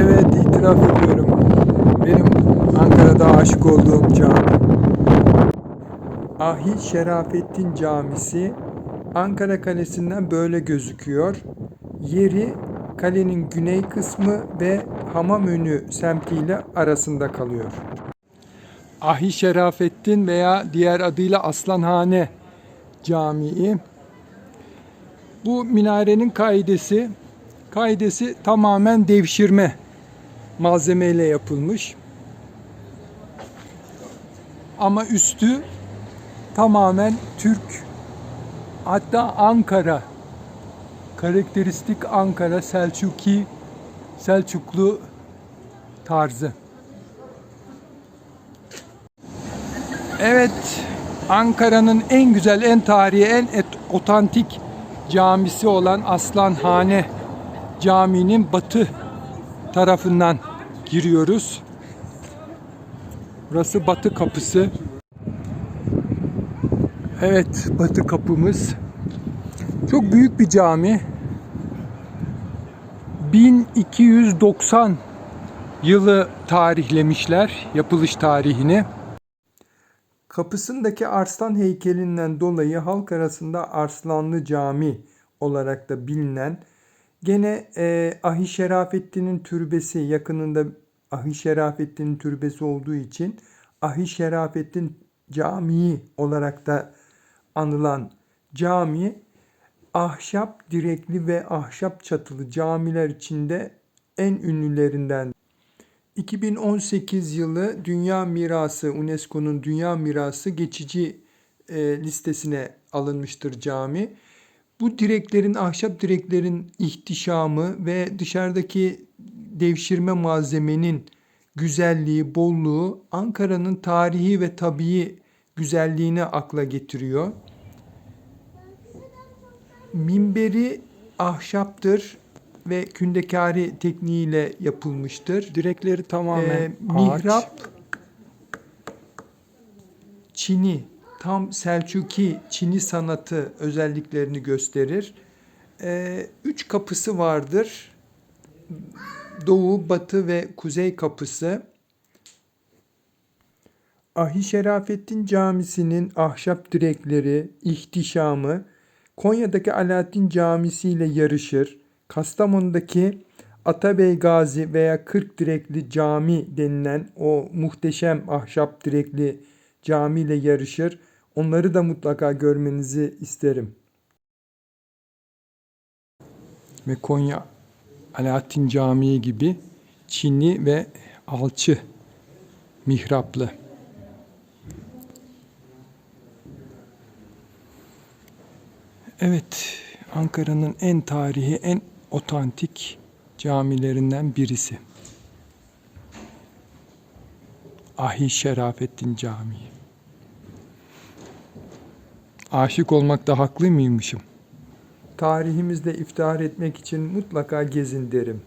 Evet itiraf ediyorum. Benim Ankara'da aşık olduğum cami. Ahi Şerafettin Camisi Ankara Kalesi'nden böyle gözüküyor. Yeri kalenin güney kısmı ve Hamamönü semtiyle arasında kalıyor. Ahi Şerafettin veya diğer adıyla Aslanhane Camii. Bu minarenin kaidesi, kaidesi tamamen devşirme malzemeyle yapılmış. Ama üstü tamamen Türk hatta Ankara karakteristik Ankara Selçuki Selçuklu tarzı. Evet, Ankara'nın en güzel, en tarihi, en et, otantik camisi olan Aslanhane Camii'nin batı tarafından giriyoruz. Burası batı kapısı. Evet, batı kapımız. Çok büyük bir cami. 1290 yılı tarihlemişler yapılış tarihini. Kapısındaki arslan heykelinden dolayı halk arasında Arslanlı Cami olarak da bilinen gene e, Ahi Şerafettin'in türbesi yakınında Ahi Şerafettin'in türbesi olduğu için Ahi Şerafettin Camii olarak da anılan cami ahşap direkli ve ahşap çatılı camiler içinde en ünlülerinden 2018 yılı Dünya Mirası, UNESCO'nun Dünya Mirası geçici e, listesine alınmıştır cami. Bu direklerin, ahşap direklerin ihtişamı ve dışarıdaki devşirme malzemenin güzelliği, bolluğu Ankara'nın tarihi ve tabii güzelliğini akla getiriyor. Minberi ahşaptır ve kündekari tekniğiyle yapılmıştır. Direkleri tamamen Ee, ağaç. mihrap Çini, tam Selçuki Çini sanatı özelliklerini gösterir. Ee, üç kapısı vardır. Doğu, batı ve kuzey kapısı. Ahi Şerafettin Camisi'nin ahşap direkleri, ihtişamı Konya'daki Alaaddin Camisi ile yarışır. Kastamonu'daki Atabey Gazi veya Kırk Direkli Cami denilen o muhteşem ahşap direkli cami ile yarışır. Onları da mutlaka görmenizi isterim. Ve Konya Alaaddin Camii gibi Çinli ve alçı mihraplı. Evet, Ankara'nın en tarihi, en otantik camilerinden birisi. Ahi Şerafettin Camii. Aşık olmakta haklı mıymışım? Tarihimizde iftihar etmek için mutlaka gezin derim.